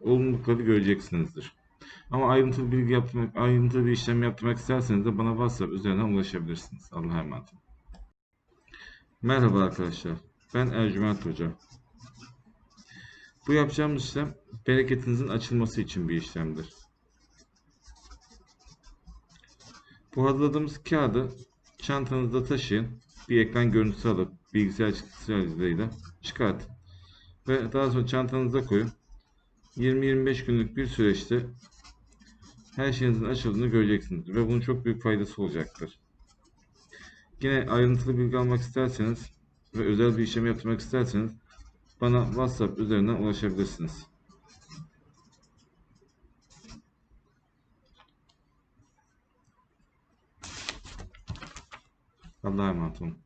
olumlulukları göreceksinizdir. Ama ayrıntılı bilgi yaptırmak, ayrıntılı bir işlem yaptırmak isterseniz de bana WhatsApp üzerinden ulaşabilirsiniz. Allah'a emanet olun. Merhaba arkadaşlar. Ben Ercüment Hoca. Bu yapacağımız işlem bereketinizin açılması için bir işlemdir. Bu hazırladığımız kağıdı çantanızda taşıyın. Bir ekran görüntüsü alıp bilgisayar çıktısı aracılığıyla çıkartın. Ve daha sonra çantanıza koyun. 20-25 günlük bir süreçte her şeyinizin açıldığını göreceksiniz ve bunun çok büyük faydası olacaktır. Yine ayrıntılı bilgi almak isterseniz ve özel bir işlem yaptırmak isterseniz bana WhatsApp üzerinden ulaşabilirsiniz. Allah'a emanet olun.